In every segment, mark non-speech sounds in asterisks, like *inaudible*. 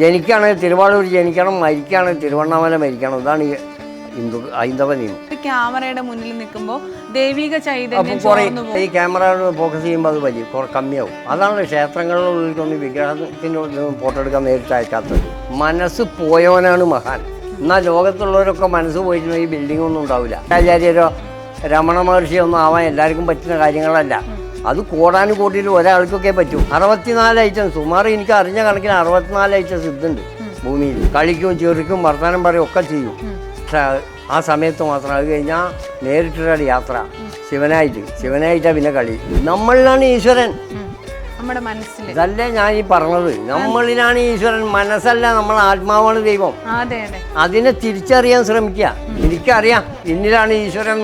ജനിക്കുകയാണെങ്കിൽ തിരുവാളൂർ ജനിക്കണം മരിക്കുകയാണെങ്കിൽ തിരുവണ്ണാമല മരിക്കണം. ഇതാണ് ഈ ഹിന്ദു ഹൈന്ദവ നിയമം. ഒരു ക്യാമറയുടെ മുന്നിൽ നിൽക്കുമ്പോൾ ദൈവിക ചൈതന്യം കുറേ ചോർന്നു പോകും. ഈ ക്യാമറ ഫോക്കസ് ചെയ്യുമ്പോൾ അത് വലിയ കുറെ കമ്മിയാവും. അതാണ് ക്ഷേത്രങ്ങളിലൊന്നും വിഗ്രഹത്തിന്റെ ഫോട്ടോ എടുക്കാൻ നേരിട്ട് അയക്കാത്തത്. മനസ്സ് പോയവനാണ് മഹാൻ. എന്നാൽ ലോകത്തുള്ളവരൊക്കെ മനസ്സ് പോയിട്ടുണ്ടെങ്കിൽ ഈ ബിൽഡിംഗ് ഒന്നും ഉണ്ടാവില്ല. ആചാര്യരോ രമണ മഹർഷിയോ ഒന്നും ആവാൻ എല്ലാവർക്കും പറ്റുന്ന കാര്യങ്ങളല്ല. അത് കോടാനുകോട്ടിയിൽ ഒരാൾക്കൊക്കെ പറ്റും. അറുപത്തിനാല് ഐറ്റംസ് സുമാർ എനിക്ക് അറിഞ്ഞ കണക്കിന് അറുപത്തിനാല് ഐറ്റംസ് ഇതുണ്ട് ഭൂമിയിൽ. കളിക്കും ചെറുക്കും വർത്തമാനം പറയും ഒക്കെ ചെയ്യും. ആ സമയത്ത് മാത്രം. അത് കഴിഞ്ഞാൽ നേരിട്ടൊരാൾ യാത്ര. ശിവനായിട്ട്. ശിവനായിട്ടാണ് പിന്നെ കളി. നമ്മളിലാണ് ഈശ്വരൻ. നമ്മുടെ മനസ്സിൽ ഇതല്ലേ ഞാൻ ഈ പറഞ്ഞത്. നമ്മളിലാണ് ഈശ്വരൻ. മനസ്സല്ല നമ്മൾ ആത്മാവാണ് ദൈവം. അതെ അതെ. അതിനെ തിരിച്ചറിയാൻ ശ്രമിക്കുക. എനിക്കറിയാം ഇന്നിലാണ് ഈശ്വരൻ.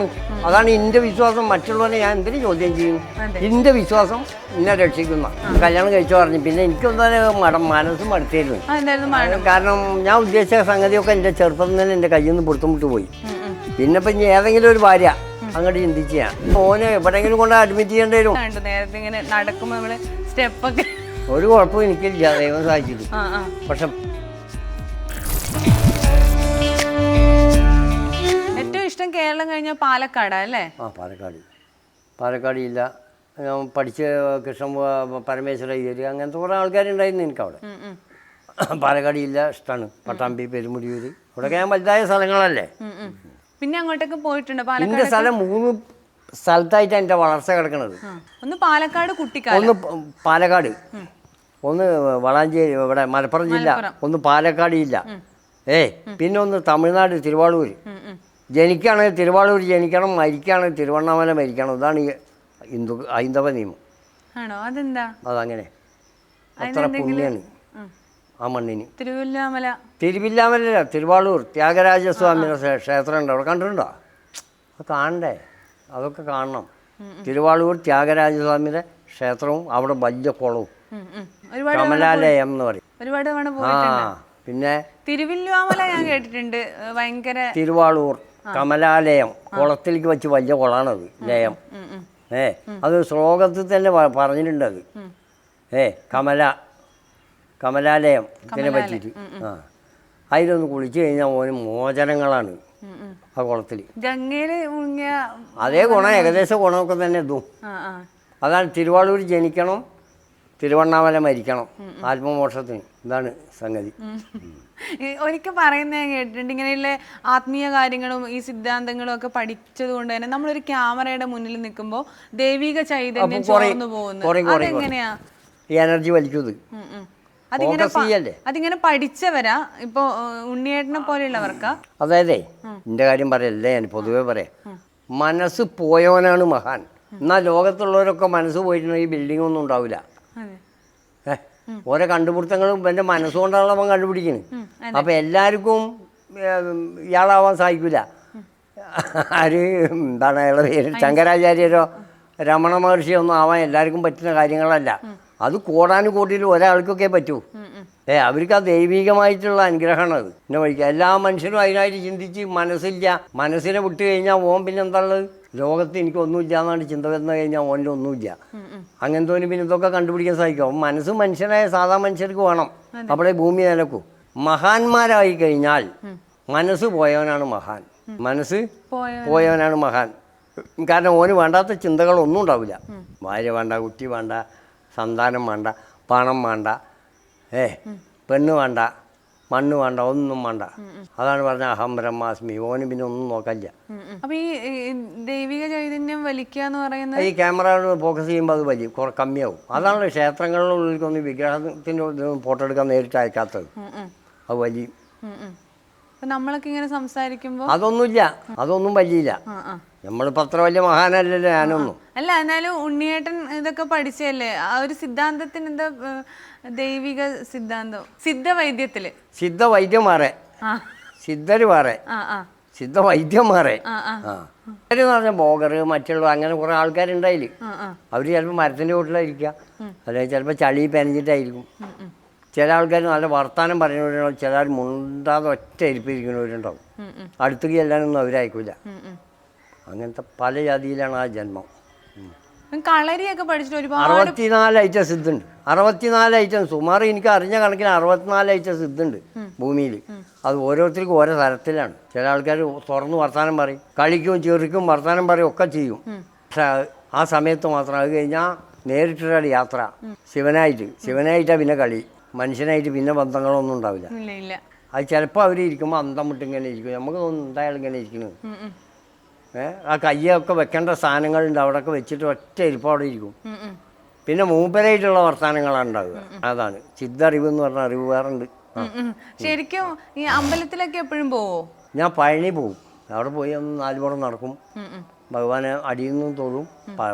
അതാണ് എന്റെ വിശ്വാസം. മറ്റുള്ളവരെ ഞാൻ എന്തിനു ചോദ്യം ചെയ്യും? എന്റെ എന്റെ വിശ്വാസം എന്നെ രക്ഷിക്കുന്ന. കല്യാണം കഴിച്ചു പറഞ്ഞു. പിന്നെ എനിക്കൊന്നും മടം മനസ്സും മടുത്തായിരുന്നു ആ കാരണം ഞാൻ ഉദ്ദേശിച്ച സംഗതിയൊക്കെ എന്റെ ചെറുപ്പം തന്നെ എന്റെ കയ്യിൽ നിന്ന് പുറത്തുമുട്ട് പോയി. പിന്നെ ഇപ്പം ഇനി ഏതെങ്കിലും ഒരു ഭാര്യ അങ്ങോട്ട് ചിന്തിച്ച്. ഞാൻ ഓനെ എവിടെയെങ്കിലും കൊണ്ട് അഡ്മിറ്റ് ചെയ്യേണ്ടി വരും. കണ്ടു നേരത്തെ ഇങ്ങനെ നടക്കുമ്പോൾ സ്റ്റെപ്പൊക്കെ ഒരു കുഴപ്പവും എനിക്കില്ല. ദൈവം സാധിച്ചിട്ടു പക്ഷെ ഇഷ്ടം കേരളം കഴിഞ്ഞാൽ പാലക്കാടാ അല്ലേ? ആ പാലക്കാട്. പാലക്കാട് ജില്ല പഠിച്ച കൃഷ്ണൻ പരമേശ്വര അയ്യര് അങ്ങനത്തെ കുറേ ആൾക്കാരുണ്ടായിരുന്നു എനിക്കവിടെ. പാലക്കാട് ജില്ല ഇഷ്ടമാണ് പട്ടാമ്പി പെരുമുടിയൂര്. ഇവിടെയൊക്കെ ഞാൻ വലുതായ സ്ഥലങ്ങളല്ലേ. പിന്നെ അങ്ങോട്ടേക്ക് പോയിട്ടുണ്ട്? പാലക്കാട് സ്ഥലം മൂന്ന് സ്ഥലത്തായിട്ടാണ് എന്റെ വളർച്ച കിടക്കുന്നത് ഒന്ന് പാലക്കാട് കുട്ടിക്കാലം ഒന്ന് പാലക്കാട്. ഒന്ന് വളാഞ്ചേരി ഇവിടെ മലപ്പുറം ജില്ല. ഒന്ന് പാലക്കാട് ജില്ല ഏ പിന്നെ ഒന്ന് തമിഴ്നാട് തിരുവാളൂർ. ജനിക്കുകയാണെങ്കിൽ തിരുവാളൂർ ജനിക്കണം മരിക്കുകയാണെങ്കിൽ തിരുവണ്ണാമല മരിക്കണം. ഇതാണ് ഈ ഹിന്ദു ഹൈന്ദവ നിയമം. ആണോ? അതെന്താ? അതങ്ങനെ. അത്ര പുണ്യാണ്. ആ. മണ്ണിന്. തിരുവില്ലാമല. തിരുവാളൂർ ത്യാഗരാജസ്വാമിയുടെ ക്ഷേ- ക്ഷേത്രം ഉണ്ട് അവിടെ കണ്ടിട്ടുണ്ടോ? അത് കാണണ്ടേ? അതൊക്കെ കാണണം. തിരുവാളൂർ ത്യാഗരാജസ്വാമിയുടെ ക്ഷേത്രവും അവിടെ വലിയ കുളവും. കമലാലയം എന്ന് പറയും. ഒരുപാട് ആ പിന്നെ തിരുവില്ലാമല ഞാൻ കേട്ടിട്ടുണ്ട്. ഭയങ്കര തിരുവാളൂർ. കമലാലയം. കുളത്തിലേക്ക് വെച്ച് വലിയ കുളമാണത് ലയം. ഏ അത് ശ്ലോകത്തിൽ തന്നെ പറഞ്ഞിട്ടുണ്ടത്. പറഞ്ഞിട്ടുണ്ട് അത് ഏ കമല. കമലാലയം. ഇതിനെ പറ്റിയിട്ട്. ആ. അതിലൊന്ന് കുളിച്ചു കഴിഞ്ഞാൽ ഓന് മോചനങ്ങളാണ്. ആ കുളത്തിൽ അതേ ഗുണം ഏകദേശം ഗുണമൊക്കെ തന്നെ ഇതും. അതാണ് തിരുവാളൂർ ജനിക്കണം തിരുവണ്ണാമല മരിക്കണം ആത്മമോക്ഷത്തിന്. ഇതാണ് സംഗതി. ഒരിക്കൽ പറയുന്നത് കേട്ടിട്ടുണ്ട്. ഇങ്ങനെയുള്ള ആത്മീയ കാര്യങ്ങളും ഈ സിദ്ധാന്തങ്ങളും ഒക്കെ പഠിച്ചത് കൊണ്ട് തന്നെ നമ്മളൊരു ക്യാമറയുടെ മുന്നിൽ നിൽക്കുമ്പോൾ ദൈവിക ചൈതന്യം ചോർന്നു പോകുന്നു അതെങ്ങനെയാ? എനർജി വലിക്കുന്നത്. അതിങ്ങനെ അതിങ്ങനെ പഠിച്ചവരാ? ഇപ്പൊ ഉണ്ണിയേട്ടനെ പോലെയുള്ളവർക്ക്? അതായത് എന്റെ കാര്യം പറയല്ലേ? ഞാൻ പൊതുവെ പറയാം. മനസ്സ് പോയവനാണ് മഹാൻ. എന്നാ ലോകത്തുള്ളവരൊക്കെ മനസ്സ് പോയിട്ടുണ്ടെങ്കിൽ ബിൽഡിംഗ് ഒന്നും ഉണ്ടാവില്ല. ഓരോ കണ്ടുപിടുത്തങ്ങളും എന്റെ മനസ്സുകൊണ്ടാണല്ലോ അവൻ കണ്ടുപിടിക്കുന്നത് അപ്പോൾ അപ്പം എല്ലാവർക്കും ഇയാളാവാൻ സാധിക്കില്ല ആര് എന്താണ് അയാളുടെ പേര്? ശങ്കരാചാര്യരോ രമണ മഹർഷിയോ ഒന്നും ആവാൻ എല്ലാവർക്കും പറ്റുന്ന കാര്യങ്ങളല്ല. അത് കോടാനുകോടിയിൽ ഒരാൾക്കൊക്കെ പറ്റൂ. ഏ അവർക്ക് ആ ദൈവികമായിട്ടുള്ള അനുഗ്രഹമാണ് അത്. പിന്നെ വഴിക്കുക എല്ലാ മനുഷ്യരും അതിനായിട്ട് ചിന്തിച്ച് മനസ്സില്ല. മനസ്സിനെ വിട്ടു കഴിഞ്ഞാൽ ഓം പിന്നെ എന്താ ഉള്ളത്? ലോകത്ത് എനിക്ക് ഒന്നുമില്ല എന്നാണ് ചിന്ത വരുന്ന കഴിഞ്ഞാൽ ഓന്റെ ഒന്നുമില്ല. അങ്ങനത്തെ പിന്നെ ഇതൊക്കെ കണ്ടുപിടിക്കാൻ സാധിക്കും. മനസ്സ് മനുഷ്യനായ സാധാ മനുഷ്യർക്ക് വേണം. അവിടെ ഭൂമി നിലക്കൂ. മഹാന്മാരായി കഴിഞ്ഞാൽ മനസ്സ് പോയവനാണ് മഹാൻ. മനസ്സ് പോയവനാണ്. മഹാൻ. കാരണം ഓന് വേണ്ടാത്ത ചിന്തകളൊന്നും ഉണ്ടാവില്ല. ഭാര്യ വേണ്ട കുട്ടി വേണ്ട സന്താനം വേണ്ട പണം വേണ്ട ഏ പെണ്ണ് വേണ്ട മണ്ണ് വേണ്ട ഒന്നും വേണ്ട. അതാണ് പറഞ്ഞ അഹം ബ്രഹ്മാസ്മി. ഓനും പിന്നെ ഒന്നും നോക്കല്ല. അപ്പൊ ഈ ദൈവിക ചൈതന്യം വലിക്കുക എന്ന് പറയുന്നത് ഈ ക്യാമറ ഫോക്കസ് ചെയ്യുമ്പോൾ അത് വലിയ കുറെ കമ്മിയാവും. അതാണ് ക്ഷേത്രങ്ങളിലൊന്നും വിഗ്രഹത്തിന്റെ ഫോട്ടോ എടുക്കാൻ നേരിട്ട് അയക്കാത്തത്. അത് വലിയ. നമ്മളൊക്കെ ഇങ്ങനെ സംസാരിക്കുമ്പോ അതൊന്നുമില്ല അതൊന്നും വലിയില്ല. നമ്മളിപ്പോ അത്ര വലിയ മഹാനല്ലല്ലോ ഞാനൊന്നും. അല്ല എന്നാലും ഉണ്ണിയേട്ടൻ ഇതൊക്കെ പഠിച്ചല്ലേ ആ ഒരു സിദ്ധാന്തത്തിന് എന്താ ദൈവിക സിദ്ധാന്തം. സിദ്ധവൈദ്യത്തിൽ. സിദ്ധ വൈദ്യന്മാരെ സിദ്ധര് വേറെ ആ ആ. സിദ്ധ വൈദ്യന്മാരെ ആ. ആ. ആ എന്ന് പറഞ്ഞാൽ ബോഗർ മറ്റുള്ള അങ്ങനെ കുറെ ആൾക്കാരുണ്ടായില്ല ആ ആ. അവർ ചിലപ്പോൾ മരത്തിന്റെ വീട്ടിലായിരിക്കുക അല്ലെങ്കിൽ ചിലപ്പോൾ ചളി പെനഞ്ഞിട്ടായിരിക്കും. ചില ആൾക്കാർ നല്ല വർത്താനം പറയുന്നവരുണ്ടാവും. ചിലർ മുണ്ടാതെ ഒറ്റ ഇരിപ്പിരിക്കുന്നവരുണ്ടാവും അടുത്തേക്ക് ചെല്ലാനൊന്നും അവരയക്കില്ല. അങ്ങനത്തെ പല ജാതിയിലാണ് ആ ജന്മം. ഉം. കളരിയൊക്കെ പഠിച്ചിട്ട് ഒരുപാട് അറുപത്തിനാല് ഐറ്റംസ് ഇതുണ്ട് അറുപത്തിനാല് ഐറ്റം സുമാർ എനിക്ക് അറിഞ്ഞ കണക്കിന് അറുപത്തിനാല് ഐറ്റംസ് ഇതുണ്ട് ഭൂമിയിൽ അത് ഓരോരുത്തർക്കും ഓരോ തരത്തിലാണ്. ചില ആൾക്കാർ തുറന്ന് വർത്താനം പറയും കളിക്കും ചെറുക്കും വർത്താനം പറയും ഒക്കെ ചെയ്യും. പക്ഷെ ആ സമയത്ത് മാത്രം അത് കഴിഞ്ഞാൽ നേരിട്ടൊരാൾ യാത്ര. ശിവനായിട്ട്. ശിവനായിട്ടാണ് പിന്നെ കളി. മനുഷ്യനായിട്ട് പിന്നെ ബന്ധങ്ങളൊന്നും ഉണ്ടാവില്ല. അത് ചിലപ്പോൾ അവർ ഇരിക്കുമ്പോൾ അന്തം മുട്ടിങ്ങനെ ഇരിക്കും. നമുക്ക് തോന്നും എന്തായാലും ഇങ്ങനെ ഇരിക്കുന്നു ഉം, ഉം, ഏ ആ കയ്യൊക്കെ വെക്കേണ്ട സാധനങ്ങളുണ്ട് അവിടെയൊക്കെ വെച്ചിട്ട് ഒറ്റ ഇരിപ്പാടെ ഇരിക്കും. പിന്നെ മൂപ്പരായിട്ടുള്ള വർത്തമാനങ്ങളാണ് ഉണ്ടാവുക. അതാണ്. ചിദ്ധറിവ് എന്ന് പറഞ്ഞ അറിവ് വേറെ ഉണ്ട് ഉം, ഉം. ശരിക്കും ഈ അമ്പലത്തിലൊക്കെ എപ്പോഴും പോവോ? ഞാൻ പഴനി പോവും. അവിടെ പോയി ഒന്ന് നാലുപുറം നടക്കും. ഭഗവാനെ അടിയിൽ നിന്നും തൊഴും.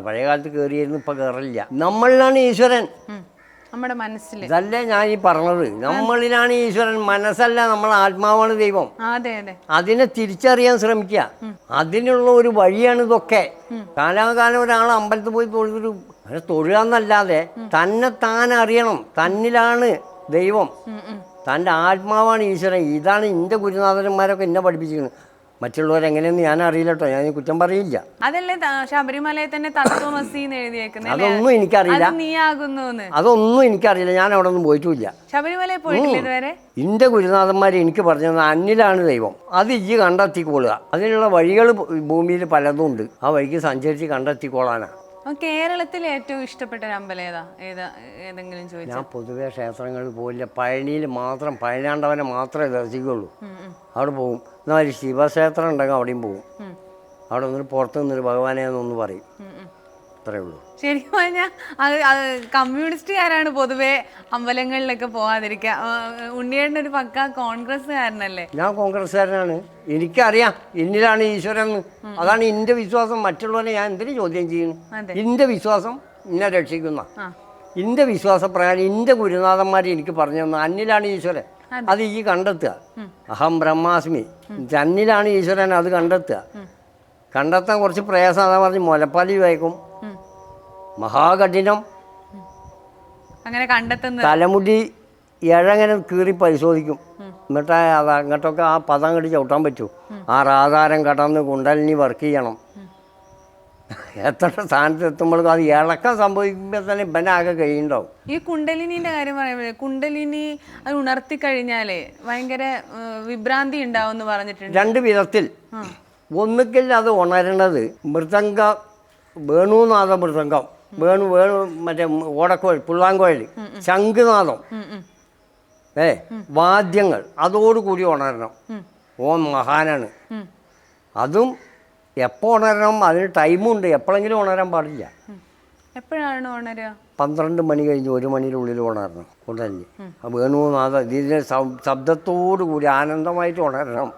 പഴയ കാലത്ത് കയറിയിരുന്നു ഇപ്പം കയറില്ല നമ്മളിലാണ് ഈശ്വരൻ. നമ്മുടെ മനസ്സിൽ ഇതല്ലേ ഞാൻ ഈ പറഞ്ഞത്. നമ്മളിലാണ് ഈശ്വരൻ. മനസ്സല്ല നമ്മൾ ആത്മാവാണ് ദൈവം. അതെ അതെ. അതിനെ തിരിച്ചറിയാൻ ശ്രമിക്കുക. അതിനുള്ള ഒരു വഴിയാണ് ഇതൊക്കെ. കാലാകാലം ഒരാൾ അമ്പലത്തിൽ പോയി തൊഴുതൊരു തൊഴിലാന്നല്ലാതെ തന്നെ താൻ അറിയണം. തന്നിലാണ് ദൈവം. തന്റെ ആത്മാവാണ് ഈശ്വരൻ. ഇതാണ് എന്റെ ഗുരുനാഥന്മാരൊക്കെ എന്നെ പഠിപ്പിച്ചിരിക്കുന്നത്. മറ്റുള്ളവരെങ്ങനെയെന്ന് ഞാൻ അറിയില്ല കേട്ടോ ഞാൻ കുറ്റം പറയില്ല. അതല്ലേ ശബരിമലയെ തന്നെ തത്വമസി എഴുതിയേക്കുന്നത്? അതൊന്നും എനിക്കറിയില്ല. നീയാകുന്നു അതൊന്നും എനിക്കറിയില്ല ഞാൻ അവിടെ ഒന്നും പോയിട്ടുമില്ല ശബരിമലയിൽ പോയിട്ടില്ല ഇതുവരെ? എന്റെ ഗുരുനാഥന്മാർ എനിക്ക് പറഞ്ഞു അന്നിലാണ് ദൈവം. അത് ഈ കണ്ടെത്തിക്കൊള്ളുക. അതിനുള്ള വഴികൾ ഭൂമിയിൽ പലതും ഉണ്ട്. ആ വഴിക്ക് സഞ്ചരിച്ച് കണ്ടെത്തിക്കോളാനാ. അപ്പൊ കേരളത്തിൽ ഏറ്റവും ഇഷ്ടപ്പെട്ട ഒരു അമ്പലം ഏതാ? ഏതാ ഏതെങ്കിലും ചോദിച്ചു. ഞാൻ പൊതുവെ ക്ഷേത്രങ്ങളിൽ പോയില്ല പഴനിയിൽ മാത്രം പഴനാണ്ടവനെ മാത്രമേ ദർശിക്കുള്ളൂ അവിടെ പോകും എന്നാൽ ശിവക്ഷേത്രം ഉണ്ടെങ്കിൽ അവിടെയും പോകും അവിടെ നിന്നിട്ട് പുറത്തു നിന്നൊരു ഭഗവാനെ എന്നൊന്ന് പറയും. അത്രേ ഉള്ളൂ. ശരിക്കും പറഞ്ഞാൽ അത് അത് കമ്മ്യൂണിസ്റ്റുകാരാണ് പൊതുവേ അമ്പലങ്ങളിലൊക്കെ പോവാതിരിക്കുക ആ, ഉണ്ണിയേട്ടൻ ഒരു പക്ക കോൺഗ്രസ്സുകാരനല്ലേ? ഞാൻ കോൺഗ്രസ്സുകാരനാണ്. എനിക്കറിയാം എന്നിലാണ് ഈശ്വരൻ. അതാണ് എന്റെ വിശ്വാസം. മറ്റുള്ളവരെ ഞാൻ എന്തിനു ചോദ്യം ചെയ്യുന്നു. എന്റെ വിശ്വാസം എന്നെ രക്ഷിക്കുന്ന. എന്റെ വിശ്വാസപ്രകാരം എന്റെ ഗുരുനാഥന്മാർ എനിക്ക് പറഞ്ഞു തന്നു അന്നിലാണ് ഈശ്വരൻ. അത്. ഈ കണ്ടെത്തുക. അഹം ബ്രഹ്മാസ്മി. ജന്നിലാണ് ഈശ്വരൻ അത് കണ്ടെത്തുക. കണ്ടെത്താൻ കുറച്ച് പ്രയാസം അതാ പറഞ്ഞ് മുലപ്പാലി വയ്ക്കും. മഹാകഠിനം. അങ്ങനെ കണ്ടെത്തുന്നത്. തലമുടി ഇഴങ്ങനെ കീറി പരിശോധിക്കും. എന്നിട്ട് അത് അങ്ങോട്ടൊക്കെ ആ പദം അങ്ങോട്ട് ചവിട്ടാൻ പറ്റൂ. ആ ആധാരം കടന്ന് കുണ്ടലിനി വർക്ക് ചെയ്യണം. എത്ര സ്ഥാനത്ത് എത്തുമ്പോഴേക്കും അത് ഇളക്കം സംഭവിക്കുമ്പോൾ തന്നെ ഇവനാകെ കഴിയുണ്ടാവും ഈ കുണ്ടലിനിന്റെ കാര്യം പറയുമ്പോൾ കുണ്ടലിനി അത് ഉണർത്തി കഴിഞ്ഞാലേ ഭയങ്കര വിഭ്രാന്തി ഉണ്ടാവും എന്ന് പറഞ്ഞിട്ടുണ്ട്. രണ്ട് വിധത്തിൽ. ഒന്നുകിൽ അത് ഉണരണത് മൃദംഗ വേണുനാഥ മൃദംഗം. വേണു വേണു മറ്റേ ഓടക്കോഴി പുള്ളാങ്കോഴി ശംഖുനാഥം. ഏ വാദ്യങ്ങൾ അതോടുകൂടി ഉണരണം. ഓ മഹാനാണ്. അതും എപ്പോൾ ഉണരണം? അതിന് ടൈമുണ്ട്. എപ്പോഴെങ്കിലും ഉണരാൻ പാടില്ല. എപ്പോഴാണ് ഉണരുക? പന്ത്രണ്ട് മണി കഴിഞ്ഞ് ഒരു മണിയുടെ ഉള്ളിൽ ഉണരണം ഉടനെ വേണുനാഥ ഇതിന്റെ ശബ്ദത്തോടു കൂടി ആനന്ദമായിട്ട് ഉണരണം.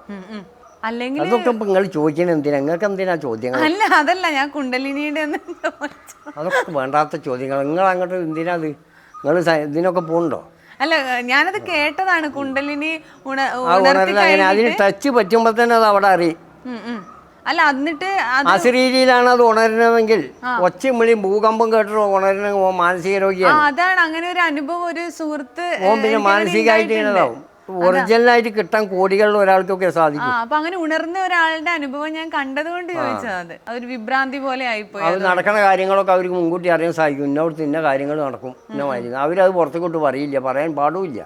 അല്ലെങ്കിൽ അതൊക്കെ നിങ്ങൾ ചോദിക്കണത് എന്തിനാ? നിങ്ങൾക്ക് എന്തിനാ ചോദ്യങ്ങൾ അല്ല അതല്ല ഞാൻ കുണ്ടലിനിയുടെ ഒന്ന് ചോദിച്ചു. അതൊക്കെ വേണ്ടാത്ത ചോദ്യങ്ങൾ നിങ്ങൾ അങ്ങോട്ട് എന്തിനാ അത്? നിങ്ങൾ ഇതിനൊക്കെ പോകണ്ടോ അല്ല ഞാനത് കേട്ടതാണ്. കുണ്ടലിനി ഉണ ആ ഉണർത്തി ഉണരൽ അങ്ങനെ അതിന് ടച്ച് പറ്റുമ്പോൾ തന്നെ അത് അവിടെ അറിയും. ഉം, ഉം. അല്ല എന്നിട്ട് അത് അശരീരിയിലാണ് അത് ഉണരുന്നതെങ്കിൽ ഒച്ചയും വിളിയും ഭൂകമ്പം കേട്ടിട്ട് ഉണരുന്ന ഓൻ മാനസിക ആ രോഗിയാണ് അതാണ്. അങ്ങനെ ഒരു അനുഭവം ഒരു സുഹൃത്ത് ഓൻ പിന്നെ എനിക്കങ്ങനെ മാനസികമായിട്ട് ഉണ്ടായിട്ടുണ്ട്. ഇങ്ങനെതാവും. ഒറിജിനലായിട്ട് കിട്ടാൻ കോടികളിൽ ഒരാൾക്കൊക്കെ സാധിക്കും. അപ്പൊ അങ്ങനെ ഉണർന്ന ഒരാളുടെ അനുഭവം ഞാൻ കണ്ടതുകൊണ്ട് ചോദിച്ചത് അത്. അതൊരു വിഭ്രാന്തി പോലെ ആയിപ്പോയി അത് നടക്കുന്ന കാര്യങ്ങളൊക്കെ അവർക്ക് മുൻകൂട്ടി അറിയാൻ സാധിക്കും. ഇന്നോടത്ത് ഇന്ന കാര്യങ്ങൾ നടക്കും. ഇന്ന മാതിരി. അവരത് പുറത്തേക്കോട്ട് പറയില്ല. പറയാൻ പാടില്ല.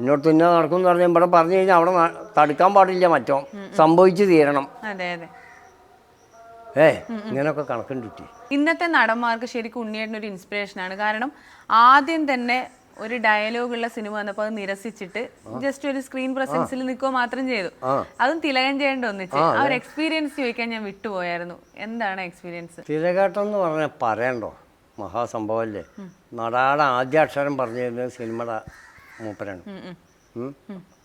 ഇന്നോടത്ത് ഇന്ന നടക്കും എന്ന് പറഞ്ഞാൽ ഇവിടെ പറഞ്ഞു കഴിഞ്ഞാൽ അവിടെ തടുക്കാൻ പാടില്ല മറ്റോ. സംഭവിച്ചു തീരണം. അതെ അതെ. ഏ ഇങ്ങനെയൊക്കെ കണക്കും ഇന്നത്തെ നടന്മാർക്ക് ശരിക്കും ഉണ്ണിയേട്ടൻ ഒരു ഇൻസ്പിറേഷൻ ആണ്. കാരണം ആദ്യം തന്നെ ഒരു ഡയലോഗ് ഉള്ള സിനിമ വന്നപ്പോൾ അത് നിരസിച്ചിട്ട് ജസ്റ്റ് ഒരു സ്ക്രീൻ പ്രസൻസിൽ നിൽക്കുക മാത്രം ചെയ്തു. അതും തിലകൻ ചെയ്യേണ്ട ഒന്നിച്ച്. ആ ഒരു എക്സ്പീരിയൻസ് ചോദിക്കാൻ ഞാൻ വിട്ടുപോയായിരുന്നു. എന്താണ് എക്സ്പീരിയൻസ് തിരകേട്ടം എന്ന് പറഞ്ഞാൽ പറയണ്ടോ? മഹാസംഭവമല്ലേ നടാടെ ആദ്യ അക്ഷരം പറഞ്ഞു തരുന്നത് സിനിമയുടെ മൂപ്പരാണ്.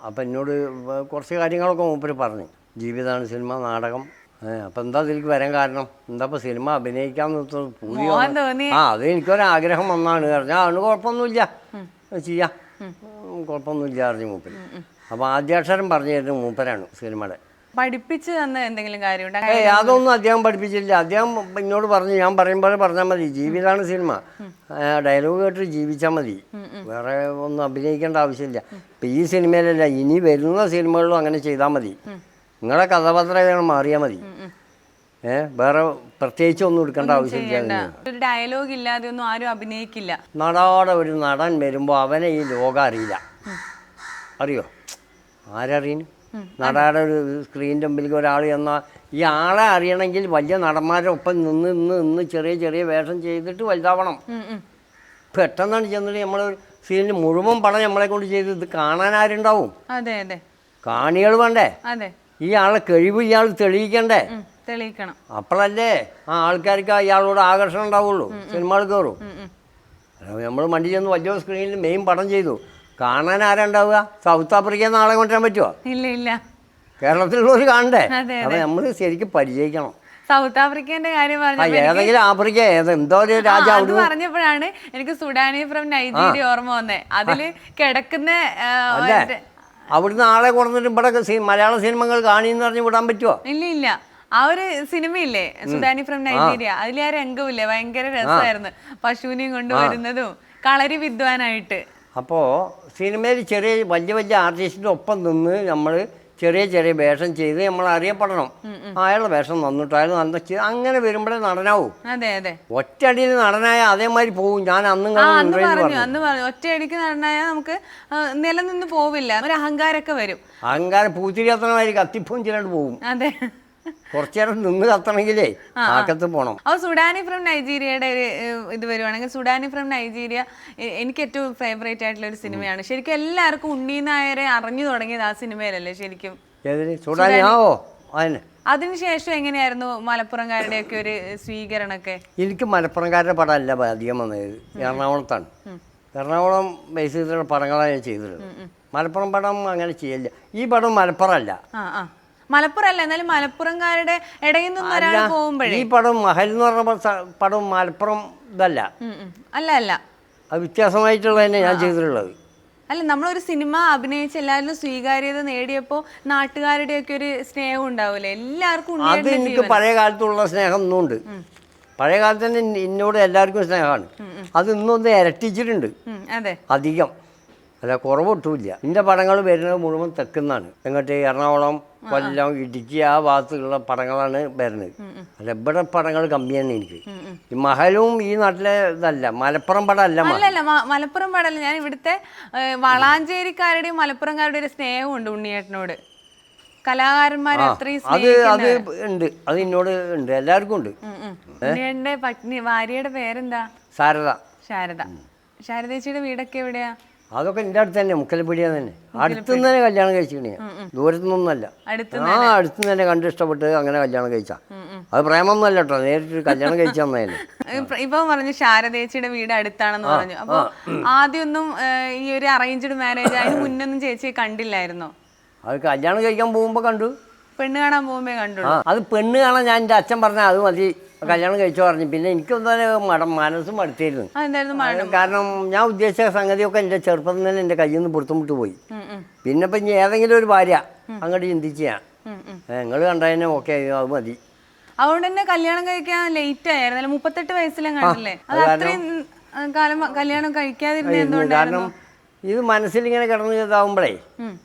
അപ്പൊ എന്നോട് കുറച്ച് കാര്യങ്ങളൊക്കെ മൂപ്പര് പറഞ്ഞു. ജീവിതമാണ് സിനിമ നാടകം. അപ്പൊ എന്താ ഇതിലേക്ക് വരാൻ കാരണം? എന്താ ഇപ്പൊ സിനിമ അഭിനയിക്കാൻ നിർത്തുന്നത് പൂതി തോന്നി ആ അത് എനിക്കൊരാഗ്രഹം വന്നാണ്. പറഞ്ഞാൽ അതിന് കുഴപ്പമൊന്നുമില്ല. ചെയ്യാം. കുഴപ്പമൊന്നുമില്ല പറഞ്ഞു മൂപ്പര്. അപ്പോൾ ആദ്യാക്ഷരം പറഞ്ഞു തരുന്നത് മൂപ്പരാണ് സിനിമയുടെ. പഠിപ്പിച്ചു തന്ന എന്തെങ്കിലും കാര്യമുണ്ടോ? ഏയ് അതൊന്നും അദ്ദേഹം പഠിപ്പിച്ചില്ല. അദ്ദേഹം എന്നോട് പറഞ്ഞു ഞാൻ പറയുമ്പോൾ പറഞ്ഞാൽ മതി. ജീവിതമാണ് സിനിമ. ഡയലോഗ് കേട്ട് ജീവിച്ചാൽ മതി. വേറെ ഒന്നും അഭിനയിക്കേണ്ട ആവശ്യമില്ല. ഇപ്പം ഈ സിനിമയിലല്ല ഇനി വരുന്ന സിനിമകളിലും അങ്ങനെ ചെയ്താൽ മതി. നിങ്ങളുടെ കഥാപാത്രം മാറിയാൽ മതി. വേറെ പ്രത്യേകിച്ച് ഒന്നും എടുക്കേണ്ട ആവശ്യമില്ല ഒരു ഡയലോഗ് ഇല്ലാതെ ഒന്നും ആരും അഭിനയിക്കില്ല. നടാടെ ഒരു നടൻ വരുമ്പോൾ അവനെ ഈ ലോകം അറിയില്ല. അറിയോ? ആരറിയുന്നു നടാടെ ഒരു സ്ക്രീനിന്റെ മുമ്പിലേക്ക് ഒരാൾ ചെന്നാൽ ഈ ആളെ അറിയണമെങ്കിൽ വലിയ നടന്മാരെ ഒപ്പം നിന്ന് നിന്ന് നിന്ന് ചെറിയ ചെറിയ വേഷം ചെയ്തിട്ട് വലുതാവണം. പെട്ടെന്നാണ് ചെന്നിട്ട് നമ്മൾ സീനിൽ മുഴുവൻ പടം നമ്മളെ കൊണ്ട് ചെയ്ത് ഇത് കാണാൻ ആരുണ്ടാവും? കാണികൾ വേണ്ടേ? ഈ ആളെ കഴിവ് ഇയാൾ തെളിയിക്കണ്ടേ? തെളിയിക്കണം. അപ്പോഴല്ലേ ആ ആൾക്കാർക്ക് ഇയാളോട് ആകർഷണം ഉണ്ടാവുള്ളൂ. സിനിമകൾ കയറും. നമ്മൾ മണ്ടി ചെന്ന് വലിയ സ്ക്രീനിൽ മെയിൻ പടം ചെയ്തു. കാണാൻ ആരാണ്ടാവുക? സൗത്ത് ആഫ്രിക്കയിൽ നിന്ന് ആളെ കൊണ്ടുവരാൻ പറ്റുമോ ഇല്ല ഇല്ല. കേരളത്തിലുള്ളവർ കാണണ്ടേ? അതെ, നമ്മൾ ശരിക്കും പരിചയിക്കണം. സൗത്ത് ആഫ്രിക്കേന്റെ കാര്യം പറഞ്ഞു ഏതെങ്കിലും ആഫ്രിക്ക എന്തോ ഒരു രാജാവ് പറഞ്ഞപ്പോഴാണ് എനിക്ക് സുഡാനി ഫ്രം നൈജീരിയ ഓർമ്മ വന്നേ. അതിൽ കിടക്കുന്ന അവിടുന്ന് ആളെ കൊടുത്തിട്ട് ഇവിടെ മലയാള സിനിമകൾ കാണിന്ന് പറഞ്ഞ് വിടാൻ പറ്റുമോ ഇല്ല ഇല്ല. ആ ഒരു സിനിമയില്ലേ? സുഡാനി ഫ്രം നൈജീരിയ അതിലെ ആ രംഗമില്ലേ? ഭയങ്കര രസമായിരുന്നു. പശുവിനെയും കൊണ്ടുവരുന്നതും കളരി വിദ്വാനായിട്ട്. അപ്പോ സിനിമയിൽ ചെറിയ വലിയ വലിയ ആർട്ടിസ്റ്റിന്റെ ഒപ്പം നിന്ന് നമ്മൾ ചെറിയ ചെറിയ വേഷം ചെയ്ത് നമ്മൾ അറിയപ്പെടണം. അയാളുടെ വേഷം നന്നിട്ടായാലും നല്ല അങ്ങനെ വരുമ്പോഴേ നടനാവും. ഒറ്റയടിയിൽ നടനായ അതേമാതിരി പോവും. ഞാൻ അന്നും അന്ന് പറഞ്ഞു ഒറ്റയടിക്ക് നടനായ നമുക്ക് നിലനിന്ന് പോവില്ല. ഒരു അഹങ്കാരമൊക്കെ വരും. അഹങ്കാരം പൂത്തിരി കത്തണമാതിരി കത്തിപ്പവും ചിലണ്ട് പോവും. അതെ. കുറച്ചു നേരം നിന്ന് കത്തണമെങ്കിലേ ആക്കത്ത് പോണം. അപ്പോൾ സുഡാനി ഫ്രം നൈജീരിയയുടെ ഒരു ഇത് വരുവാണെങ്കിൽ സുഡാനി ഫ്രം നൈജീരിയ എ- എനിക്ക് ഏറ്റവും ഫേവറേറ്റ് ആയിട്ടുള്ള ഒരു സിനിമയാണ്. ശരിക്കും എല്ലാവർക്കും ഉണ്ണി നായരെ അറിഞ്ഞു തുടങ്ങിയത് ആ സിനിമയിലല്ലേ ശരിക്കും? ഏതിന്? സുഡാനിയാവോ അതിന്. അതിനുശേഷം എങ്ങനെയായിരുന്നു മലപ്പുറംകാരുടെയൊക്കെ ഒരു സ്വീകരണമൊക്കെ? എനിക്ക് മലപ്പുറംകാരുടെ പടം അല്ല അധികം വന്നത്. എറണാകുളത്താണ്. എറണാകുളം ബേസ് ചെയ്തിട്ടുള്ള പടങ്ങളാണ് ഞാൻ ചെയ്തിട്ടുള്ളത്. മലപ്പുറം പടം അങ്ങനെ ചെയ്യില്ല ഈ പടം മലപ്പുറം അല്ല. ആ ആ. മലപ്പുറം അല്ല എന്നാലും മലപ്പുറംകാരുടെ ഇടയിൽ നിന്ന് ഒരാൾ പോകുമ്പോഴേ. ഈ പടം മഹൽ എന്ന് പറഞ്ഞ പടം മലപ്പുറം ഇതല്ല. അല്ല അല്ല. അത് വ്യത്യാസമായിട്ടുള്ള തന്നെ ഞാൻ ചെയ്തിട്ടുള്ളത്. അല്ല നമ്മളൊരു സിനിമ അഭിനയിച്ച് എല്ലാവരും സ്വീകാര്യത നേടിയപ്പോൾ നാട്ടുകാരുടെയൊക്കെ ഒരു സ്നേഹം ഉണ്ടാവില്ലേ എല്ലാവർക്കും അത് എനിക്ക് പഴയ കാലത്തുള്ള സ്നേഹം ഇന്നുണ്ട് പഴയ കാലത്ത് തന്നെ എന്നോട് എല്ലാവർക്കും സ്നേഹമാണ്. അത് ഇന്നൊന്ന് ഇരട്ടിച്ചിട്ടുണ്ട്. അതെ. അധികം. അല്ല കുറവൊട്ടുമില്ല എന്റെ പടങ്ങൾ വരുന്നത് മുഴുവൻ തെക്കുന്നാണ്. എങ്ങോട്ട് എറണാകുളം കൊല്ലം ഇടുക്കി ആ ഭാഗത്തുള്ള പടങ്ങളാണ് വരുന്നത്. അല്ല ഇവിടെ പടങ്ങൾ കമ്മിയാണ് എനിക്ക്. ഈ മഹലും ഈ നാട്ടിലെ ഇതല്ല മലപ്പുറം പടം അല്ല മലപ്പുറം പടല്ല ഞാൻ ഇവിടുത്തെ വളാഞ്ചേരിക്കാരുടെയും മലപ്പുറംകാരുടെ ഒരു സ്നേഹമുണ്ട് ഉണ്ണിയേട്ടനോട്. കലാകാരന്മാരെ അത്രയും അത് അത് ഉണ്ട്. അത് എന്നോട് ഉണ്ട്. എല്ലാവർക്കും ഉണ്ട്. പത്നി ഭാര്യയുടെ പേരെന്താ? ശാരദ. ശാരദ. ശാരദേച്ചിയുടെ വീടൊക്കെ എവിടെയാ? അതൊക്കെ എന്റെ അടുത്ത് തന്നെ മുക്കലപ്പീടിയ തന്നെ. അടുത്തുനിന്ന് തന്നെ കല്യാണം കഴിച്ചിക്കണേ ദൂരത്തുനിന്നല്ല അടുത്ത് ആ അടുത്തുനിന്ന് തന്നെ. കണ്ട് ഇഷ്ടപ്പെട്ട് അങ്ങനെ കല്യാണം കഴിച്ചാ. അത് പ്രേമൊന്നും അല്ല കേട്ടോ. നേരിട്ട് കല്യാണം കഴിച്ചു തന്നതന്നെ ഇപ്പൊ- പറഞ്ഞു ശാരദേച്ചിയുടെ വീട് അടുത്താണെന്ന് പറഞ്ഞു. അപ്പൊ ആദ്യമൊന്നും ഈ ഒരു അറേഞ്ച്ഡ് മാരേജ് ആയി മുന്നൊന്നും ചേച്ചി കണ്ടില്ലായിരുന്നോ? അത് കല്യാണം കഴിക്കാൻ പോകുമ്പോ കണ്ടു. പെണ്ണ് കാണാൻ പോകുമ്പോ കണ്ടു അത് പെണ്ണ് കാണാൻ ഞാൻ എന്റെ അച്ഛൻ പറഞ്ഞ അത് മതി. കല്യാണം കഴിച്ചു പറഞ്ഞു. പിന്നെ എനിക്കൊന്നും മടം മനസ്സും മടുത്തിരുന്നു. കാരണം ഞാൻ ഉദ്ദേശിച്ച സംഗതിയൊക്കെ എന്റെ ചെറുപ്പം തന്നെ എന്റെ കയ്യിൽ നിന്ന് പുറത്തുമുട്ട് പോയി. പിന്നെ ഇപ്പം ഏതെങ്കിലും ഒരു ഭാര്യ അങ്ങോട്ട് ചിന്തിച്ച്. ഞാൻ. നിങ്ങൾ കണ്ടതിനെ ഓക്കെ അത് മതി. അതുകൊണ്ട് തന്നെ കല്യാണം കഴിക്കാൻ ലേറ്റ് ആയിരുന്നു മുപ്പത്തെട്ട് വയസ്സിലും ഇത് അത് അത്രയും ഉം, കാലം കല്യാണം എന്തുകൊണ്ടായിരുന്നു? ഇത് മനസ്സിലിങ്ങനെ കിടന്ന് ഇതാവുമ്പോഴേ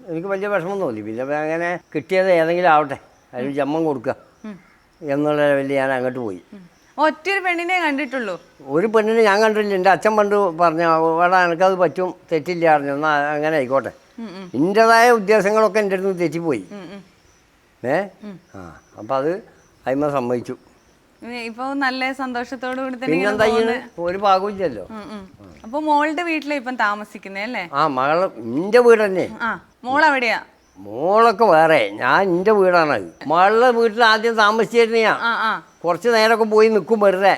എനിക്ക് വലിയ വിഷമം തോന്നി പിന്നെ അങ്ങനെ കിട്ടിയത് ഏതെങ്കിലും ആവട്ടെ. അതിന് ജമ്മം കൊടുക്കുക. എന്നുള്ള ലെവലിൽ ഞാൻ അങ്ങോട്ട് പോയി. ഒറ്റൊരു പെണ്ണിനെ കണ്ടിട്ടുള്ളൂ? ഒരു പെണ്ണിനെ ഞാൻ കണ്ടില്ല എന്റെ അച്ഛൻ പണ്ട് പറഞ്ഞ വേടാ എനിക്കത് പറ്റും തെറ്റില്ല പറഞ്ഞു എന്നാൽ അങ്ങനെ ആയിക്കോട്ടെ. എന്റെതായ ഉദ്ദേശങ്ങളൊക്കെ എന്റെ അടുത്ത് തെറ്റിപ്പോയി. ഏ? ആ അപ്പം അത് അതിമ സമ്മതിച്ചു. ഇപ്പൊ നല്ല സന്തോഷത്തോടു കൂടി തന്നെ പിന്നെന്താ ഒരു ഭാഗമില്ലല്ലോ ഉം, ഉം. അപ്പൊ മോളുടെ വീട്ടിലാ ഇപ്പം താമസിക്കുന്നേ അല്ലേ? ആ മകൾ നിന്റെ വീട് തന്നെ ആ മോൾ എവിടെയാ മോളൊക്കെ വേറെ. ഞാൻ എന്റെ വീടാണത് മകളുടെ വീട്ടിൽ ആദ്യം താമസിച്ചിരുന്ന ഞാൻ കുറച്ച് നേരമൊക്കെ പോയി നിൽക്കും വെറുതെ.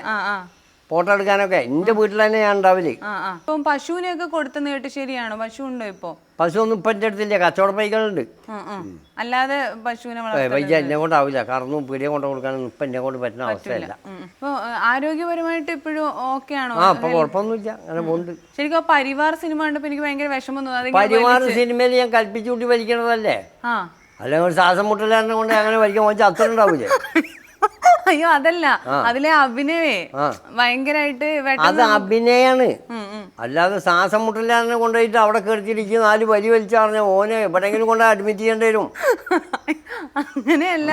ഫോട്ടോ എടുക്കാനൊക്കെ. എന്റെ വീട്ടിൽ തന്നെ ഞാൻ ഉണ്ടാവില്ലേ ആ ആ. ഇപ്പം പശുവിനെയൊക്കെ കൊടുത്തെന്ന് കേട്ട് ശരിയാണോ? പശു ഉണ്ടോ ഇപ്പോ? പശു ഒന്നും ഇപ്പം എന്റെ അടുത്തില്ല. കച്ചവട പൈകളുണ്ട്. ഉം, ഉം. അല്ലാതെ പശുവിനെ ഏ, വൈദ്യ എന്നെ കൊണ്ടാവില്ല കറന്നും പീടിയ കൊണ്ട് കൊടുക്കാനൊന്നും ഇപ്പം എന്നെ കൊണ്ട് പറ്റുന്ന അവസ്ഥയല്ല. ഇപ്പൊ ആരോഗ്യപരമായിട്ട് ഇപ്പോഴും ഓക്കെ ആണോ ആ അപ്പം കുഴപ്പമൊന്നുമില്ല അങ്ങനെ പോകുന്നുണ്ട് ശരിക്കും ആ പരിവാർ സിനിമ കണ്ടപ്പോ എനിക്ക് ഭയങ്കര വിഷമം തോന്നി. അതിങ്ങനെ പരിവാർ സിനിമയിൽ ഞാൻ കൽപ്പിച്ചു കൂട്ടി വലിക്കണതല്ലേ? ആ. അല്ലെങ്കിൽ ഒരു ശ്വാസം മുട്ടലാറിനെ കൊണ്ട് അങ്ങനെ വലിക്കാൻ പോയി അത്ര ഉണ്ടാവില്ലേ *laughs* അയ്യോ അതല്ല. അതിലെ അഭിനയേ. ഭയങ്കരായിട്ട് ഭയങ്കരമായിട്ട് അത് അഭിനയാണ്. അല്ലാതെ ശ്വാസം മുട്ടില്ലാതെ കൊണ്ടുപോയിട്ട് അവിടെ കയറിച്ചിരിച്ച് നാല് വലി വലിച്ചറിഞ്ഞ ഓനെ എവിടെയെങ്കിലും കൊണ്ട് അഡ്മിറ്റ് ചെയ്യേണ്ടി വരും? അങ്ങനെയല്ല.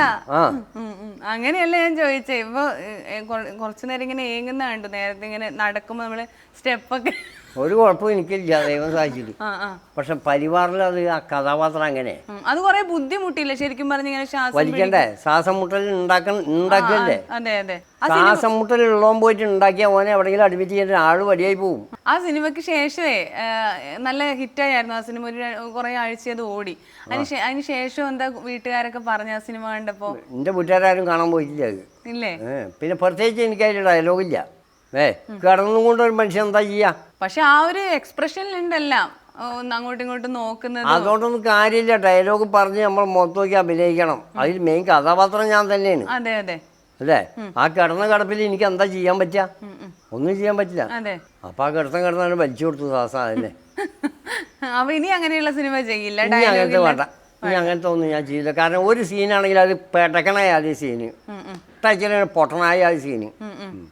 അങ്ങനെയല്ല ഞാൻ ചോദിച്ചേ. ഇപ്പൊ കുറച്ചു നേരം ഇങ്ങനെ ഏങ്ങുന്ന കണ്ടു. നേരത്തെ ഇങ്ങനെ നടക്കുമ്പോ നമ്മൾ സ്റ്റെപ്പൊക്കെ ഒരു കുഴപ്പവും എനിക്കില്ല ദൈവം സാധിച്ചിട്ട്. ആ ആ. പക്ഷെ പരിവാറിൽ അത് ആ കഥാപാത്രം അങ്ങനെ. ഉം. അത് കുറെ ബുദ്ധിമുട്ടില്ല ശരിക്കും പറഞ്ഞു ഇങ്ങനെ ശ്വാസം വലിക്കണ്ടേ? ശ്വാസം മുട്ടൽ ഉണ്ടാക്കണ്ടേ അതെ അതെ. ശ്വാസം മുട്ടൽ ഉള്ളവൻ പോയിട്ട് ഉണ്ടാക്കിയ ഓനെ എവിടെയെങ്കിലും അഡ്മിറ്റ് ചെയ്തിട്ട് ആൾ വടിയായി പോവും. ആ സിനിമയ്ക്ക് ശേഷമേ ആ, നല്ല ഹിറ്റായിരുന്നു ആ സിനിമ. ഒരു ര- കുറെ ആഴ്ച അത് ഓടി. അതിന് ശേ- അതിന് ശേഷം എന്താ വീട്ടുകാരൊക്കെ പറഞ്ഞ ആ സിനിമ കണ്ടപ്പോ? എന്റെ വീട്ടുകാരും കാണാൻ പോയിട്ടില്ല അത്. ഇല്ലേ? ഏ, പിന്നെ പ്രത്യേകിച്ച് എനിക്ക് അതിൽ ഡയലോഗില്ല ഏ കിടന്നുകൊണ്ട് ഒരു മനുഷ്യൻ എന്താ ചെയ്യാ? പക്ഷെ ആ ഒരു എക്സ്പ്രഷനിലുണ്ടെല്ലാം ഒന്ന് അങ്ങോട്ടും ഇങ്ങോട്ടും നോക്കുന്നത്. അതുകൊണ്ടൊന്നും കാര്യമില്ല. ഡയലോഗ് പറഞ്ഞ് നമ്മൾ മുഖത്ത് നോക്കി അഭിനയിക്കണം. അതിൽ മെയിൻ കഥാപാത്രം ഞാൻ തന്നെയാണ്. അതെ അതെ. അല്ലേ? ആ കിടന്ന കിടപ്പിൽ എനിക്ക് എന്താ ചെയ്യാൻ പറ്റുക ഒന്നും ചെയ്യാൻ പറ്റില്ല. അപ്പൊ ആ കിടത്തം കിടന്നാണ് വലിച്ചു കൊടുത്തു ദാസ *laughs* അപ്പൊ ഇനി അങ്ങനെയുള്ള സിനിമ ചെയ്യില്ല. അങ്ങനത്തെ വേണ്ട. ഇനി അങ്ങനത്തെ ഒന്നും ഞാൻ ചെയ്യില്ല. കാരണം ഒരു സീനാണെങ്കിൽ അത് പെട്ടക്കണായ അതേ സീന് ടച്ചിന് പൊട്ടണായ ആ സീന്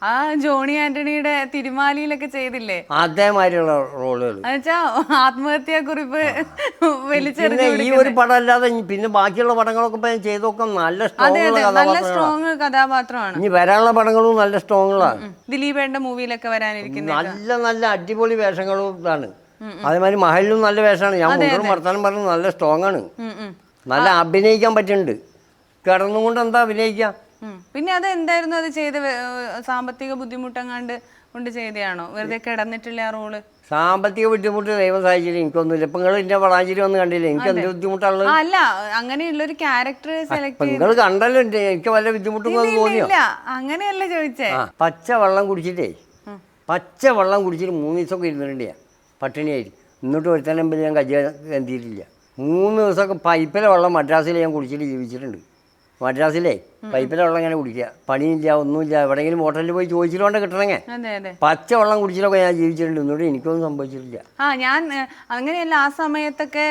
ആ ജോണി ആന്റണിയുടെ തിരുമാലിയിലൊക്കെ ചെയ്തില്ലേ? അതേമാതിരിയുള്ള റോളുകൾ ആത്മഹത്യാ കുറിപ്പ് വലിച്ചെറിഞ്ഞു പിന്നെ ഈ ഒരു പടം അല്ലാതെ പിന്നെ ബാക്കിയുള്ള പടങ്ങളൊക്കെ ഇപ്പൊ ചെയ്തു ചെയ്തൊക്കെ നല്ല നല്ല സ്ട്രോങ് കഥാപാത്രമാണ്. ഇനി വരാനുള്ള പടങ്ങളും നല്ല സ്ട്രോങ്ങുകളാണ് ദിലീപേണ്ട മൂവിയിലൊക്കെ വരാനിരിക്കുന്നത്. നല്ല നല്ല അടിപൊളി വേഷങ്ങളും ഇതാണ്. അതേമാതിരി മഹലിലും നല്ല വേഷമാണ്. ഞാൻ മുന്നോട്ട് വർത്താനം പറഞ്ഞു നല്ല സ്ട്രോങ് ആണ്. നല്ല അഭിനയിക്കാൻ പറ്റുന്നുണ്ട്. കിടന്നുകൊണ്ട് എന്താ അഭിനയിക്കാം ഉം. പിന്നെ അത് എന്തായിരുന്നു അത് ചെയ്ത് സാമ്പത്തിക ബുദ്ധിമുട്ടെങ്ങാണ്ട് കൊണ്ട് ചെയ്തയാണോ? വെറുതെ കിടന്നിട്ടില്ല ആ റോൾ? സാമ്പത്തിക ബുദ്ധിമുട്ട് ദൈവം സാഹചര്യം എനിക്കൊന്നുമില്ല. ഇപ്പൊ നിങ്ങൾ എന്റെ വളാഞ്ചേരി ഒന്നും കണ്ടില്ല? എനിക്ക് എന്ത് ബുദ്ധിമുട്ടാണ് അല്ല അങ്ങനെയുള്ള ഒരു ക്യാരക്ടർ സെലക്ട് നിങ്ങൾ കണ്ടല്ലോ എന്റെ എനിക്ക് വല്ല ബുദ്ധിമുട്ടും തോന്നിയോ? അങ്ങനെയല്ല ചോദിച്ചേ. പച്ച വെള്ളം കുടിച്ചിട്ടേ. പച്ച വെള്ളം കുടിച്ചിട്ട് മൂന്ന് ദിവസമൊക്കെ ഇരുന്നിട്ടുണ്ട് ഞാൻ. പട്ടിണിയായിരിക്കും എന്നിട്ട് ഒരുത്തനെ ഞാൻ കജ്ജ എന്തിയിട്ടില്ല മൂന്ന് ദിവസമൊക്കെ പൈപ്പിലെ വെള്ളം മദ്രാസിൽ ഞാൻ കുടിച്ചിട്ട് ജീവിച്ചിട്ടുണ്ട്. മദ്രാസിലേ പൈപ്പിലെ വെള്ളം ഇങ്ങനെ കുടിക്കുക. പണിയില്ല ഒന്നുമില്ല. എവിടെയെങ്കിലും ഹോട്ടലിൽ പോയി ചോദിച്ചിട്ടുണ്ട് കിട്ടണമെങ്കിൽ പച്ച വെള്ളം കുടിച്ചിട്ടൊക്കെ ഞാൻ ജീവിച്ചിട്ടുണ്ട്. എന്നിട്ട് എനിക്കൊന്നും സംഭവിച്ചിട്ടില്ല. ആ ഞാൻ അങ്ങനെയല്ല ആ സമയത്തൊക്കെ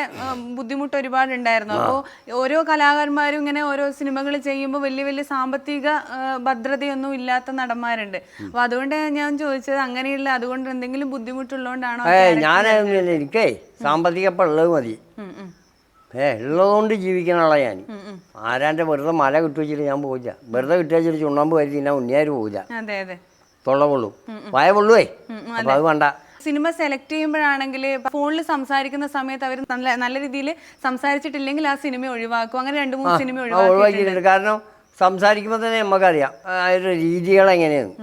ബുദ്ധിമുട്ട് ഒരുപാട് ഉണ്ടായിരുന്നു അപ്പോൾ ഓരോ കലാകാരന്മാരും ഇങ്ങനെ ഓരോ സിനിമകൾ ചെയ്യുമ്പോൾ വലിയ വലിയ സാമ്പത്തിക ഭദ്രതയൊന്നും ഇല്ലാത്ത നടന്മാരുണ്ട്. അപ്പൊ അതുകൊണ്ട് ഞാൻ ചോദിച്ചത് അങ്ങനെയുള്ള അതുകൊണ്ട് എന്തെങ്കിലും ബുദ്ധിമുട്ടുള്ളതുകൊണ്ടാണോ ഞാനൊന്നുമില്ല എനിക്കേ സാമ്പത്തിക ഉള്ളത് മതി. ഏ ഉള്ളതുകൊണ്ട് ജീവിക്കാനുള്ള ഞാൻ. ആരാന്റെ വെറുതെ മല കിട്ടു വെച്ചിട്ട് ഞാൻ പോവില്ല. വെറുതെ കിട്ടു വെച്ചിട്ട് ചുണ്ണാമ്പ് കരുതി ഞാൻ ഉണ്ണിയാര് പോവില്ല. തൊള്ള കൊള്ളും വായ അപ്പം അത്. വേണ്ട. സിനിമ സെലക്ട് ചെയ്യുമ്പോഴാണെങ്കിൽ ഫോണിൽ സംസാരിക്കുന്ന സമയത്ത് അവർ നല്ല നല്ല രീതിയിൽ സംസാരിച്ചിട്ടില്ലെങ്കിൽ ആ സിനിമ ഒഴിവാക്കും. അങ്ങനെ രണ്ട് മൂന്ന് സിനിമ ഒഴിവാക്കിയിട്ടുണ്ട്. കാരണം സംസാരിക്കുമ്പോൾ തന്നെ നമുക്കറിയാം അതിന്റെ രീതികൾ എങ്ങനെയാണ്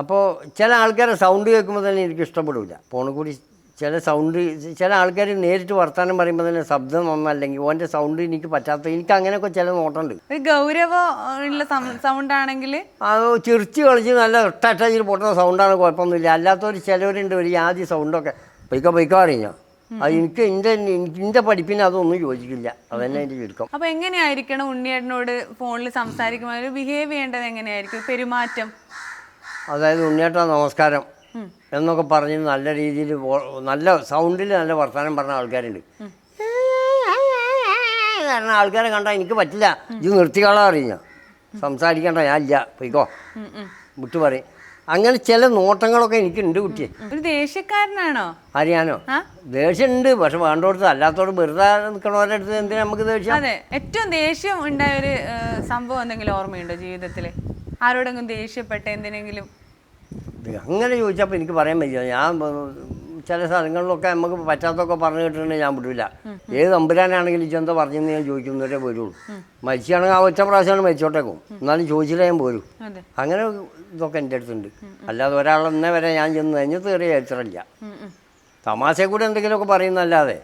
അപ്പോൾ ചില ആൾക്കാരെ സൗണ്ട് കേൾക്കുമ്പോൾ തന്നെ എനിക്ക് ഇഷ്ടപ്പെടില്ല ഫോണിൽ കൂടി ചില സൗണ്ട് ചില ആൾക്കാർ നേരിട്ട് വർത്താനം പറയുമ്പോൾ തന്നെ ശബ്ദം ഒന്നല്ലെങ്കിൽ ഓന്റെ സൗണ്ട് എനിക്ക് പറ്റാത്ത എനിക്ക് അങ്ങനെയൊക്കെ ചില നോട്ടുണ്ട് ഒരു ഗൗരവം ഉള്ള സൗണ്ട് ആണെങ്കിൽ? അത് ചിരിച്ച് കളിച്ച് നല്ല ഒട്ടറ്റാച്ചിൽ പൊട്ടുന്ന സൗണ്ടാണ് കുഴപ്പമൊന്നുമില്ല. അല്ലാത്തവർ ചിലവരുണ്ട് ഒരു ആദ്യ സൗണ്ടൊക്കെ പൊയ്ക്കോ പൊയ്ക്കോ അറിയാം? അത് എനിക്ക് എന്റെ എന്റെ പഠിപ്പിന് അതൊന്നും യോജിക്കില്ല. അതന്നെ എന്റെ ചുരുക്കം. അപ്പോൾ എങ്ങനെയായിരിക്കണം ഉണ്ണിയേട്ടനോട് ഫോണിൽ സംസാരിക്കുമ്പോൾ? ബിഹേവ് ചെയ്യേണ്ടത് എങ്ങനെയായിരിക്കും? പെരുമാറ്റം? അതായത് ഉണ്ണിയേട്ടാ നമസ്കാരം. എന്നൊക്കെ പറഞ്ഞ് നല്ല രീതിയിൽ നല്ല സൗണ്ടിൽ നല്ല വർത്തമാനം പറഞ്ഞ ആൾക്കാരുണ്ട്. കാരണം ആൾക്കാരെ കണ്ടാൽ എനിക്ക് പറ്റില്ല. ഇത് നിർത്തിക്കാളാ അറിയാം സംസാരിക്കണ്ട ഞാൻ ഇല്ല. പോയിക്കോ. വിട്ടു പറയും. അങ്ങനെ ചില നോട്ടങ്ങളൊക്കെ എനിക്കുണ്ട് കുട്ടിയെ. ഒരു ദേഷ്യക്കാരനാണോ? അറിയാനോ? ദേഷ്യമുണ്ട് പക്ഷെ വേണ്ടോടത്ത് അല്ലാത്തോട് വെറുതെ നിൽക്കണവരുടെ അടുത്ത് എന്തിനാ നമുക്ക് ദേഷ്യം? അതെ. ഏറ്റവും ദേഷ്യം ഉണ്ടായ ഒരു സംഭവം എന്തെങ്കിലും ഓർമ്മയുണ്ടോ ജീവിതത്തിൽ ആരോടെങ്കിലും ദേഷ്യപ്പെട്ട എന്തിനെങ്കിലും അങ്ങനെ ചോദിച്ചപ്പോൾ എനിക്ക് പറയാൻ പറ്റില്ല. ഞാൻ ചില സ്ഥലങ്ങളിലൊക്കെ നമുക്ക് പറ്റാത്തൊക്കെ പറഞ്ഞു കേട്ടിട്ടുണ്ടെങ്കിൽ ഞാൻ വിടില്ല ഏത് തമ്പുരാനാണെങ്കിലും ഇച്ചെന്താ പറഞ്ഞെന്ന് ഞാൻ ചോദിക്കുന്നവരെ വരുള്ളൂ. മരിച്ചാണെങ്കിൽ ആ ഒറ്റ പ്രാവശ്യമാണ് മരിച്ചോട്ടേക്കും എന്നാലും ചോദിച്ചില്ല ഞാൻ പോരും. അങ്ങനെ ഇതൊക്കെ എന്റെ അടുത്തുണ്ട്. അല്ലാതെ ഒരാളെന്നെ വരെ ഞാൻ ചെന്ന് കഴിഞ്ഞ് കയറിയ ചരിത്രമില്ല തമാശയെ കൂടെ എന്തെങ്കിലുമൊക്കെ പറയുന്നല്ലാതെ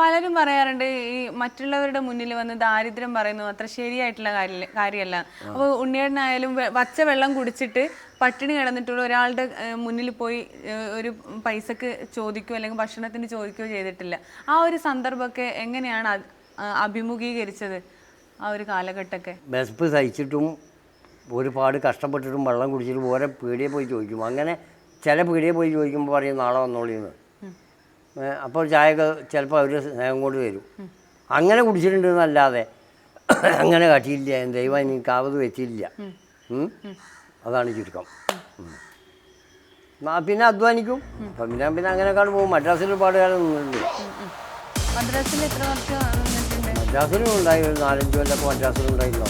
പലരും പറയാറുണ്ട് ഈ മറ്റുള്ളവരുടെ മുന്നിൽ വന്ന് ദാരിദ്ര്യം പറയുന്നു അത്ര ശരിയായിട്ടുള്ള കാര്യ കാര്യമല്ല അപ്പോൾ ഉണ്ണിയേട്ടനായാലും വച്ച വെള്ളം കുടിച്ചിട്ട് പട്ടിണി കിടന്നിട്ടുള്ള ഒരാളുടെ മുന്നിൽ പോയി ഒരു പൈസക്ക് ചോദിക്കുകയോ അല്ലെങ്കിൽ ഭക്ഷണത്തിന് ചോദിക്കുകയോ ചെയ്തിട്ടില്ല. ആ ഒരു സന്ദർഭമൊക്കെ എങ്ങനെയാണ് അഭിമുഖീകരിച്ചത് ആ ഒരു കാലഘട്ടമൊക്കെ? വിശപ്പ് സഹിച്ചിട്ടും ഒരുപാട് കഷ്ടപ്പെട്ടിട്ടും വെള്ളം കുടിച്ചിട്ടും ഓരോ പേടിയെ പോയി ചോദിക്കും. അങ്ങനെ ചില പീടിയെ പോയി ചോദിക്കുമ്പോൾ പറയും നാളെ വന്നോളിന്ന്. അപ്പോൾ ചായയൊക്കെ ചിലപ്പോൾ അവർ സ്നേഹം കൊണ്ട് തരും. അങ്ങനെ കുടിച്ചിട്ടുണ്ടെന്നല്ലാതെ *clears throat* അങ്ങനെ കാട്ടിയില്ല. ദൈവം എനിക്ക് ആവത് വെച്ചില്ല. അതാണ് ചുരുക്കം. പിന്നെ അധ്വാനിക്കും. അപ്പം പിന്നെ പിന്നെ അങ്ങനെയൊക്കെ പോകും. മദ്രാസിൽ ഒരുപാട് കാലം നിന്നിട്ടുണ്ട്. മദ്രാസിൽ ഉണ്ടായി. ഒരു നാലഞ്ച് അപ്പോൾ മദ്രാസിലും ഉണ്ടായിരുന്നു